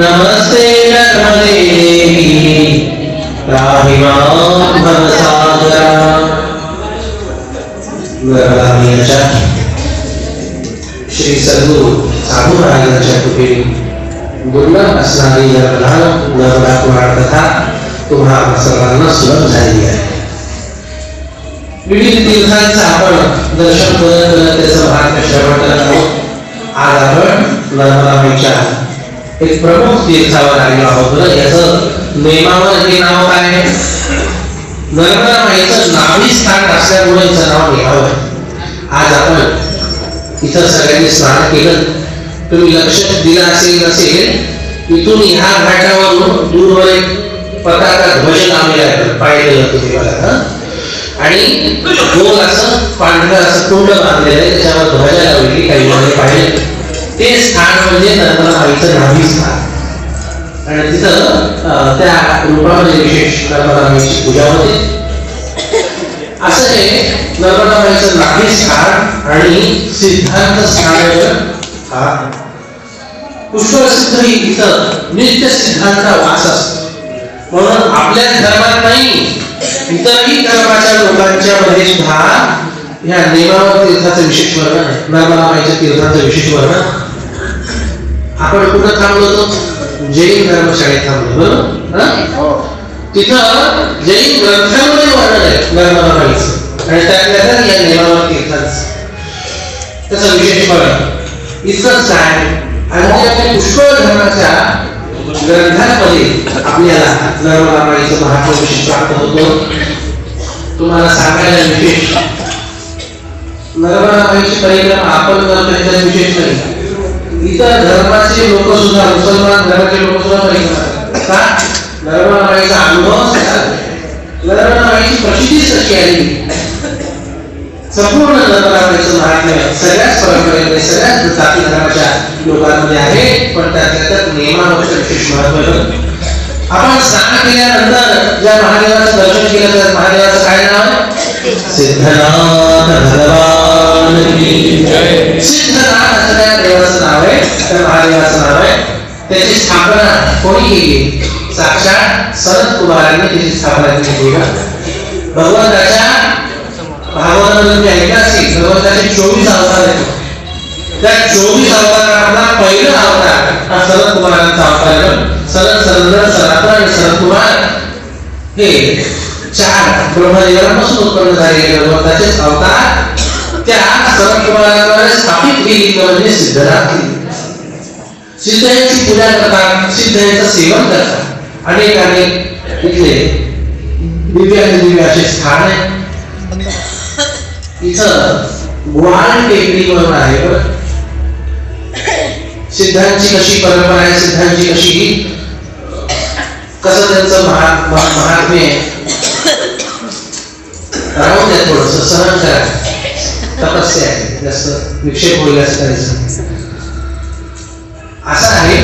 नमस्ते नर्मदेवी त्राहि मां भवसागरा नर्मदामीच्या श्री सद्गुरु साधू महाराजांच्या कृपेने दुर्लभ असणारी नर्मदा नर्मदा पुराण कथा तुम्हा सर्वांना सुलभ झाली आहे विविध तीर्थांचं आपण दर्शन करत करत त्याचं महात्म्य श्रवण करत आहोत आज आपण नर्मदाबाईच्या एक प्रमुख तीर्थावर आलेलो आहोत याचं नेमावर हे नाव काय आहे? नर्मदाबाईचं नावी स्थान असल्यामुळे याचं नाव नेमावर आज आपण इथं सगळ्यांनी स्नान केलं. तुम्ही लक्ष दिलं असेल नसेल इथून ह्या घाटावरून दूरवर एक पताका ध्वज लावलेला आहे. पाहिलं तुम्ही मला आणि गोल असं पांढरं असं तोंड बांधलेलं आहे त्याच्यावर ध्वजा लावलेली काही पाहिजे ते स्थान म्हणजे नर्मदाबाईचं गावी स्थान. आणि तिथं त्या रूपामध्ये विशेष नर्मदाबाईची पूजा होते. असं हे नर्मदाबाईचं नाभी स्थान आणि सिद्धांत स्थान हा. पुष्कळ सिद्ध इथं नित्य सिद्धांचा वास असतो. म्हणून आपल्या धर्मात नाही इतरही धर्माच्या लोकांच्या मध्ये सुद्धा ह्या नेमावर तीर्थाचं विशेष वर्णन आहे. नर्मदाबाईच्या तीर्थाचं विशेष वर्णन. आपण कुठं थांबलो होतो? जैन धर्मशाळेत थांबलो बरोबर हं? तिथं जैन ग्रंथांमध्ये वर्णन आहे नर्मदाबाईचं आणि त्यातल्या त्यात या नेमावर तीर्थाचं त्याचं विशेष वर्णन इतकंच काय आणि आपल्या पुष्कळ धर्माच्या ग्रंथांमध्ये आपल्याला नर्मदाबाईचं महत्त्व विशेष प्राप्त होतं. तुम्हाला सांगायला विशेष. नर्मदाबाईची परिक्रमा आपण करतो याच्यात विशेष नाही. इतर धर्माचे लोक सुद्धा मुसलमान धर्माचे लोक सुद्धा परिक्रमा का? नर्मदाबाईचा अनुभव असा प्रसिद्धीच अशी आली संपूर्ण महात्म्य सगळ्याच परंपरेमध्ये सगळ्याच जाती धर्माच्या लोकांमध्ये आहे पण त्यातल्या त्यात नियमावरचं विशेष महत्त्व आपण स्नान केल्यानंतर ज्या महादेवाचं दर्शन केलं तर महादेवाचं काय नाव सिद्धनाथ भगवान. सिद्धनाथ देवाचं नाव आहे त्या महादेवाचं नाव आहे त्याची स्थापना कोणी केली? साक्षात सनत कुमारांनी त्याची स्थापना केली भगवंताच्या भागवतामध्ये तुम्ही ऐकलं असेल भगवंताचे चोवीस अवतार आहेत. त्या चोवीस अवतारांना पहिला अवतार हा सरद कुमारांचा अवतार सरद शरद सरंद्र सनातन आणि सरद कुमार. हे चार ब्रह्मदेवांपासून उत्पन्न झालेले भगवंताचे अवतार त्या शरद स्थापित केली म्हणजे सिद्धनाथ केली पूजा करतात सिद्धयांचं सेवन करतात अनेक अनेक इथले दिव्याचे दिव्य असे स्थान आहे इथं ग्वाल टेकडी म्हणून आहे बरं. सिद्धांची कशी परंपरा आहे सिद्धांची कशी कसं त्यांचं महात्म्य आहे. राहून द्या थोडस सहन करा. तपस्या आहे. जास्त विक्षेप होईल असं करायचं असं आहे.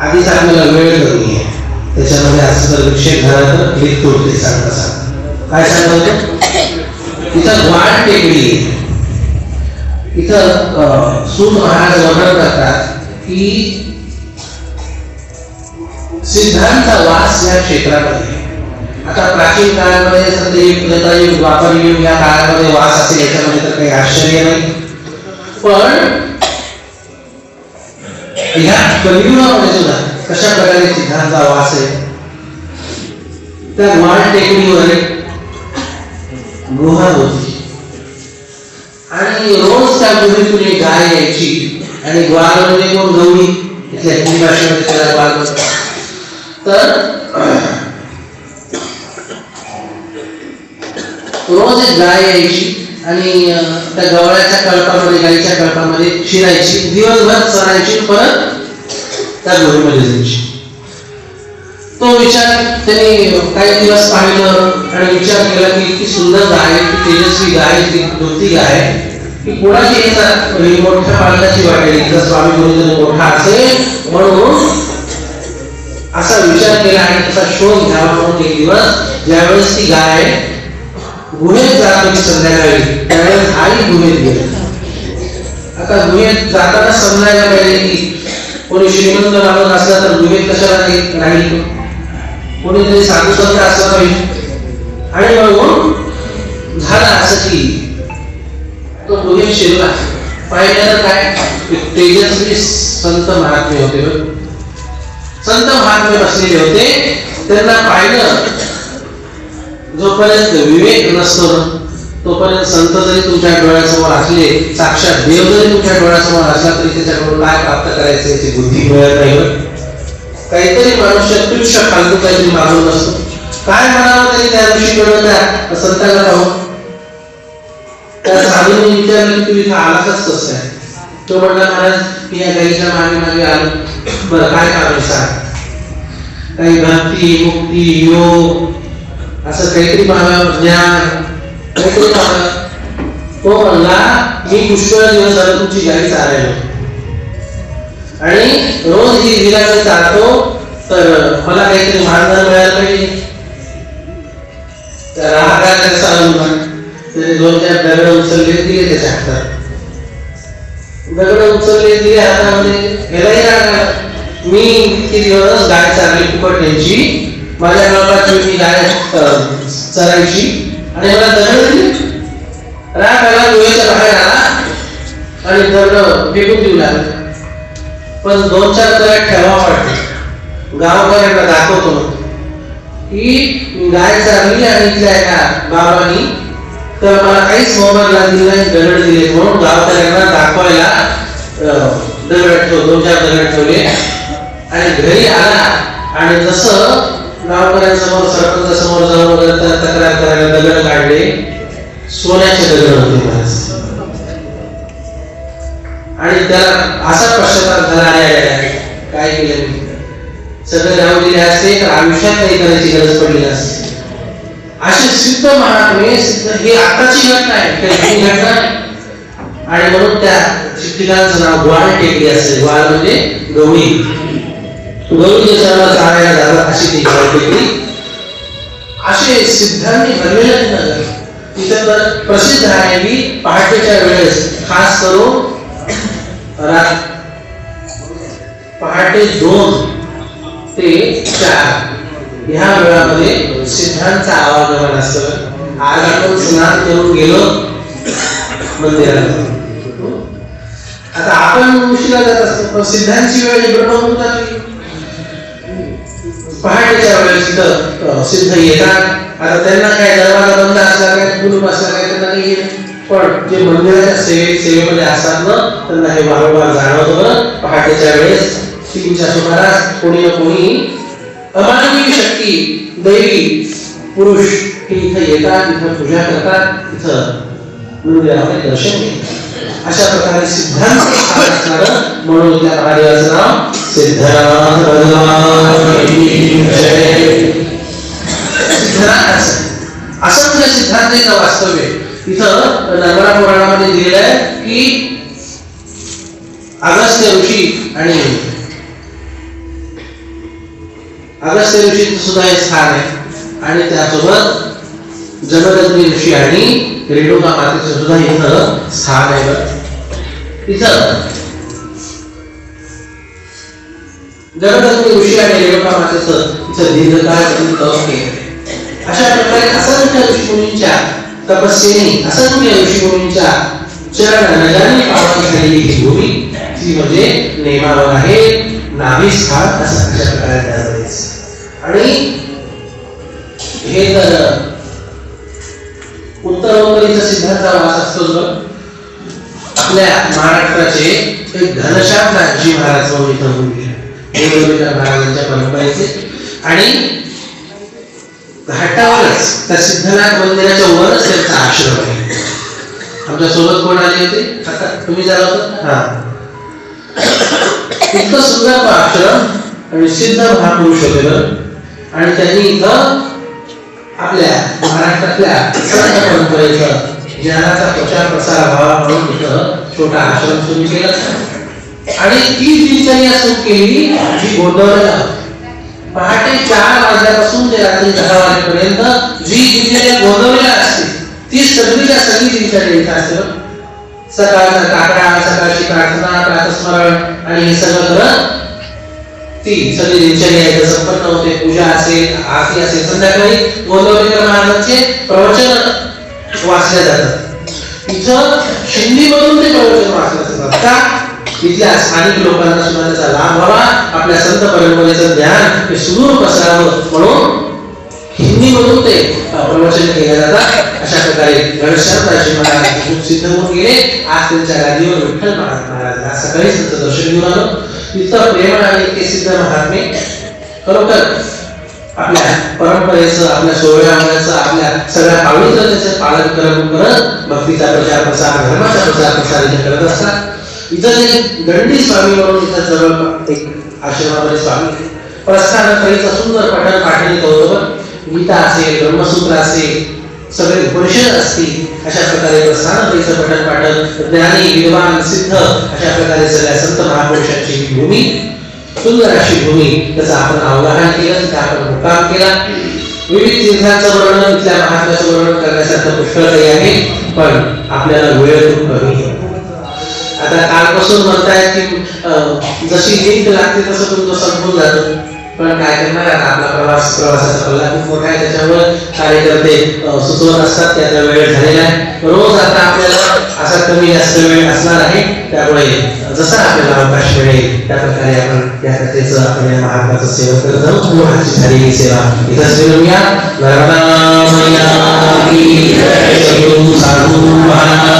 आधीच आपल्याला वेळ कमी आहे त्याच्यामध्ये असं जर विक्षेप झाला तर क्लिक तोडते सांगता सांग. काय सांगतो? इथं वाढ टेकडी आहे. इथं सूत महाराज वर्णन करतात की सिद्धांत वास या क्षेत्रामध्ये. आहे. आता प्राचीन काळामध्ये सत्ययुग त्रेतायुग या काळामध्ये वास असेल याच्यामध्ये तर काही आश्चर्य नाही. पण ह्या कलियुगामध्ये सुद्धा कशा प्रकारे सिद्धांचा वास आहे त्या वाढ टेकडीवर एक गुहा होती. आणि रोज त्या गुहेतून एक गाय यायची आणि ग्वाल म्हणजे कोण गौरी? इथल्या हिंदी भाषेमध्ये त्याला ग्वाल तर रोज एक गाय यायची आणि त्या गवळ्याच्या कळपामध्ये गायीच्या कळपामध्ये शिरायची. दिवसभर चरायची परत त्या गोरीमध्ये जायची. तो विचार त्यांनी काही दिवस पाहिलं आणि विचार केला की इतकी सुंदर गाय तेजस्वी गाय ती धोती गाय की कोणाची मोठ्या पालकाची वाटेल जर स्वामी गुरुजन मोठा असेल म्हणून असा विचार केला आणि त्याचा शोध घ्यावा म्हणून एक दिवस ज्यावेळेस ती गाय गुहेत जात होती संध्याकाळी त्यावेळेस आई गुहेत गेली. आता गुहेत जाताना समजायला पाहिजे की कोणी श्रीमंत माणूस असला तर गुहेत कशाला नाही राहील? कोणीतरी साधू संत असला पाहिजे आणि म्हणून झालं असं की तो गुहेत शिरला. पाहिलं तर काय? तेजस्वी संत महात्मे होते बघ. संत महात्मे बसलेले होते. त्यांना पाहिलं जोपर्यंत विवेक नसतो तोपर्यंत संत जरी तुमच्या डोळ्यासमोर असले साक्षात देव जरी तुमच्या डोळ्यासमोर असला तरी त्याच्याकडून काय प्राप्त करायचं याची बुद्धी मिळत नाही काहीतरी मनुष्य तुच्छ खालतो काहीतरी मागून असतो काय म्हणावं तरी त्या दिवशी कळलं त्या संतांना पाहून त्या साधूने विचारलं की तू इथं आलाच कसं आहे? तो म्हणला महाराज मी या गाईच्या मागे मागे आलो. बरं काय काम सांग? काही भक्ती मुक्ती योग असं काहीतरी मागावं ज्ञान काहीतरी मागावं तो म्हणला मी पुष्कळ दिवस झालं तुमची गाडी चालायला आणि रोज ही विलास चालतो तर मला काहीतरी मानधन मिळायला पाहिजे तर हा काय त्याचा अनुभव त्याने दोन चार दगड उचलले दिले त्याच्या हातात दगड उचलले दिले हातामध्ये ह्यालाही मी इतके दिवस गाय चालली फुकट घ्यायची माझ्या गावाची मी गाय चरायची आणि मला दगड दिली राग आला डोळ्याच्या बाहेर आला. आणि दगड फेकून देऊ लागला. पण दोन चार दगड ठेवा वाटते. गावकऱ्यांना दाखवतो. की गाय चालली आणि इथल्या एका बाबांनी तर मला काहीच मोबदला दिला नाही दगड दिले म्हणून गावकऱ्यांना दाखवायला दगड दोन चार दगड ठेवले. आणि घरी आला आणि जसं गावकऱ्यांसमोर सरपंच समोर जाऊन वगैरे तक्रार करायला दगड काढले सोन्याचे दगड होते महाराज आणि त्याला असा पश्चाताप झाला "अरे, काय केलं मी? सगळे राहू दिले असते तर आयुष्यात काही करायची गरज पडली असते असे सिद्ध महात्मे सिद्ध हे आताची घटना आहे काही जुनी घटना आणि म्हणून त्या शिक्षिकांचं नाव ग्वाल टेकडी असते. ग्वाल म्हणजे गवळी. गवळी देशाला चालायला झाला अशी ती ग्वाल टेकडी असे सिद्धांनी भरलेलं नगर तिथं तर प्रसिद्ध आहे की पहाटेच्या वेळेस. खास करून रात पहाटे दोन ते चार. ह्या वेळामध्ये सिद्धांचा आवागमन असतं. आज आपण स्नान करून गेलो मंदिरात. आता आपण उशिरा जात असतो पण सिद्धांची वेळ ही ब्रह्ममुहूर्तातली पहाटेच्या वेळेस तिथं सिद्ध येतात. आता त्यांना काय दरवाजा बंद असला काय कुलूप असला काय त्यांना काही येत. पण जे मंदिराच्या सेवे सेवेमध्ये असतात ना त्यांना हे वारंवार जाणवत ना पहाटेच्या वेळेस तीनच्या सुमारास कोणी ना कोणी अमानवी शक्ती दैवी पुरुष हे इथं येतात इथं पूजा करतात इथं मंदिरामध्ये दर्शन घेतात. अशा प्रकारे सिद्धांत स्थान असणारं म्हणून त्या महादेवाचं नाव सिद्धनाथ भगवान की म्हणजे सिद्धनाथ असं असंख्य वास्तव्य आहे. इथं नर्मदा पुराणामध्ये दिलेलं आहे की अगस्त्य ऋषी आणि अगस्त्य ऋषीचं सुद्धा हे स्थान आहे आणि त्यासोबत जनरत्नी ऋषी आणि रेणुका मातेचं सुद्धा इथं स्थान आहे बरं. इथं जगदग्नी ऋषी आणि रेणुका मातेचं इथं दीर्घकाळ त्यांनी तप केलं अशा प्रकारे असंख्य ऋषीमुनींच्या तपस्येने असंख्य ऋषीमुनींच्या चरण नजाने पावती झालेली ही भूमी ती म्हणजे नेमावर आहे नाभी स्थान असं अशा प्रकारे आणि हे तर उत्तरोत्तरीचा सिद्धांचा वास असतो जो. आपल्या महाराष्ट्राचे एक घनश्याम नाथजी महाराज म्हणून इथं होऊन गेले देवदत्त महाराजांच्या परंपरेचे. आणि घाटावरच त्या सिद्धनाथ मंदिराच्या वरच त्यांचा आश्रम आहे. आमच्यासोबत कोण आले होते? आता तुम्ही झाला होता? हा. इतकं सुंदर आश्रम आणि सिद्ध महापुरुष होते. आणि त्यांनी इथं आपल्या महाराष्ट्रातल्या संत परंपरेचं ज्ञानाचा प्रचार प्रसार व्हावा म्हणून तिथं छोटा आश्रम सुरू केला. आणि ती दिनचर्या सुरू केली जी गोंधळला पहाटे चार वाजल्यापासून ते रात्री दहा वाजेपर्यंत जी दिनचर्या गोंधळलेल्या असते ती सगळीच्या सगळी दिनचर्या इथं असते. सकाळचा काकडा सकाळची प्रार्थना प्रातस्मरण आणि हे सगळं करत ती सगळी दिनचर्या आहे. संपन्न होते पूजा असेल आरती असेल संध्याकाळी गोंदवलेकर महाराजांचे प्रवचन वाचले जातात. इथं शिंदीमधून ते प्रवचन वाचले जातात का इथल्या स्थानिक लोकांना सुद्धा त्याचा लाभ व्हावा. आपल्या संत परंपरेचं ज्ञान हे सुदूर पसरावं म्हणून हिंदीमधून ते प्रवचन केले जातात अशा प्रकारे गणेशराजी महाराज खूप सिद्ध होऊन गेले. आज त्यांच्या गादीवर विठ्ठल महाराज महाराज. सकाळी त्यांचं दर्शन घेऊन आलो. तिथं प्रेमळ आणि इतके सिद्ध महात्मे खरोखर आपल्या परंपरेचं आपल्या सोहळ्याचं आपल्या सगळ्या पावळीचं त्याचं पालन करत करत भक्तीचा प्रचार प्रसार धर्माचा प्रचार प्रसार इथे करत असतात. इथं जे दंडी स्वामी म्हणून इथं जवळ एक आश्रमामध्ये स्वामी प्रस्थान करीत सुंदर पठण पाठणी होतं गीता असेल ब्रह्मसूत्र असेल सगळे उपनिषद असतील अशा प्रकारे प्रस्थानकरीचं पठण पाठन ज्ञानी विद्वान सिद्ध अशा प्रकारे सगळ्या संत महापुरुषांची ही भूमी सुंदर अशी भूमी त्याचं आपण अवगाहन केलं तिथे आपण मुक्काम केला. विविध तीर्थांचं वर्णन इथल्या महात्म्याचं वर्णन करण्यासारखं पुष्कळ काही आहे पण आपल्याला वेळ खूप कमी आहे. आता कालपासून म्हणतायत की जशी लिंक लागते तसं तुमचं संपून जातं. पण काय करणार आता आपला प्रवास प्रवासाचा पल्ला खूप मोठा आहे त्याच्यामुळे कार्यकर्ते सुचवत असतात त्याचा वेळ झालेला आहे. रोज आता आपल्याला असा कमी जास्त वेळ असणार आहे त्यामुळे जसा आपल्याला अवकाश मिळेल त्या प्रकारे आपण त्या कथेचं आपण या महात्माचं सेवन करत आहोत गुरुहाची झालेली सेवा इथंच विनूया नर्मदा साधू महाराज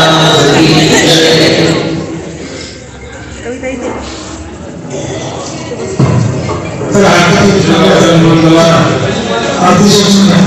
ಬಂದಲ್ಲ ಅದು ಸೂಚನೆ